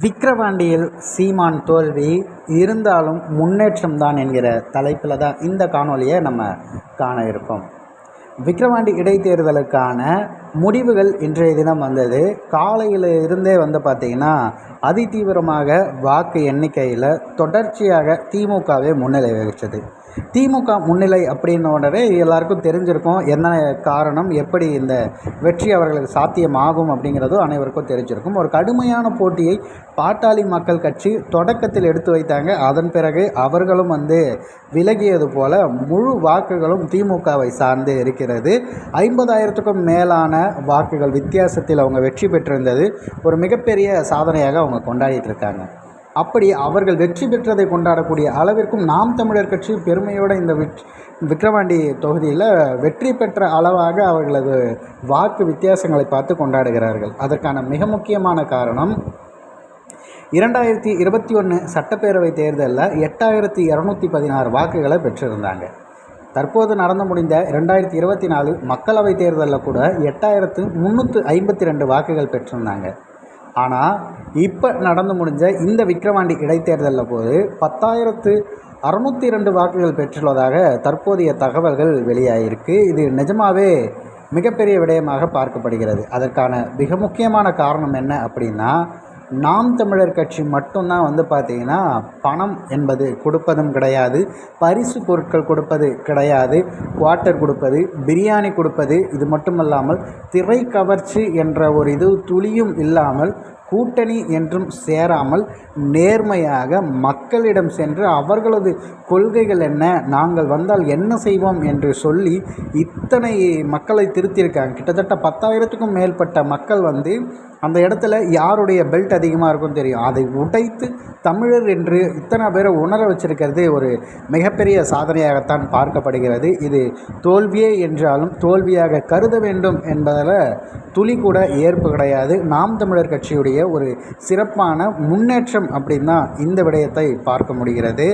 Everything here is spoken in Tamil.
விக்கிரவாண்டியில் சீமான் தோல்வி இருந்தாலும் முன்னேற்றம் தான் என்கிற தலைப்பில் தான் இந்த காணொலியை நம்ம காண இருக்கோம். விக்கிரவாண்டி இடைத்தேர்தலுக்கான முடிவுகள் இன்றைய தினம் வந்தது. காலையில் இருந்தே வந்து பார்த்திங்கன்னா அதிதீவிரமாக வாக்கு எண்ணிக்கையில் தொடர்ச்சியாக திமுகவே முன்னிலை வகித்தது திமுக முன்னிலை அப்படின்ன உடனே எல்லாருக்கும் தெரிஞ்சிருக்கும் என்ன காரணம் எப்படி இந்த வெற்றி அவர்களுக்கு சாத்தியமாகும் அப்படிங்கிறதும் அனைவருக்கும் தெரிஞ்சிருக்கும். ஒரு கடுமையான போட்டியை பாட்டாளி மக்கள் கட்சி தொடக்கத்தில் எடுத்து வைத்தாங்க. அதன் பிறகு அவர்களும் வந்து விலகியது போல முழு வாக்குகளும் திமுகவை சார்ந்து இருக்கிறது. ஐம்பதாயிரத்துக்கும் மேலான வாக்குகள் வித்தியாசத்தில் அவங்க வெற்றி பெற்றிருந்தது. ஒரு மிகப்பெரிய சாதனையாக அவங்க கொண்டாடிட்டு இருக்காங்க. அப்படி அவர்கள் வெற்றி பெற்றதை கொண்டாடக்கூடிய அளவிற்கும் நாம் தமிழர் கட்சி பெருமையோடு இந்த வெற்றி விக்கிரவாண்டி தொகுதியில் வெற்றி பெற்ற அளவாக அவர்களது வாக்கு வித்தியாசங்களை பார்த்து கொண்டாடுகிறார்கள். அதற்கான மிக முக்கியமான காரணம் இரண்டாயிரத்தி இருபத்தி ஒன்று சட்டப்பேரவை தேர்தலில் எட்டாயிரத்தி இரநூத்தி பதினாறு வாக்குகளை பெற்றிருந்தாங்க. தற்போது நடந்து முடிந்த ரெண்டாயிரத்தி இருபத்தி நாலு மக்களவை தேர்தலில் கூட எட்டாயிரத்து முந்நூற்று ஐம்பத்தி ரெண்டு வாக்குகள் பெற்றிருந்தாங்க. ஆனால் இப்போ நடந்து முடிஞ்ச இந்த விக்கிரவாண்டி இடைத்தேர்தலில் போது பத்தாயிரத்து அறுநூற்றி ரெண்டு வாக்குகள் பெற்றுள்ளதாக தற்போதைய தகவல்கள் வெளியாகிருக்கு இது நிஜமாகவே மிகப்பெரிய விடயமாக பார்க்கப்படுகிறது. அதற்கான மிக முக்கியமான காரணம் என்ன அப்படின்னா நாம் தமிழர் கட்சி மட்டும்தான் வந்து பார்த்திங்கன்னா பணம் என்பது கொடுப்பதும் கிடையாது பரிசு பொருட்கள் கொடுப்பது கிடையாது குவார்ட்டர் கொடுப்பது பிரியாணி கொடுப்பது இது மட்டுமல்லாமல் திரை கவர்ச்சி என்ற ஒரு இது துளியும் இல்லாமல் கூட்டணி என்றும் சேராமல் நேர்மையாக மக்களிடம் சென்று அவர்களது கொள்கைகள் என்ன நாங்கள் வந்தால் என்ன செய்வோம் என்று சொல்லி இத்தனை மக்களை திருத்தியிருக்காங்க. கிட்டத்தட்ட பத்தாயிரத்துக்கும் மேற்பட்ட மக்கள் வந்து அந்த இடத்துல யாருடைய பெல்ட் அதிகமாக இருக்கும் தெரியும். அதை உடைத்து தமிழர் என்று இத்தனை பேரை உணர வச்சிருக்கிறது ஒரு மிகப்பெரிய சாதனையாகத்தான் பார்க்கப்படுகிறது. இது தோல்வியே என்றாலும் தோல்வியாக கருத வேண்டும் என்பதில் துளி கூட ஏற்பு கிடையாது. நாம் தமிழர் கட்சியுடைய ஒரு சிறப்பான முன்னேற்றம் அப்படின்னு தான் இந்த விடயத்தை பார்க்க முடிகிறது.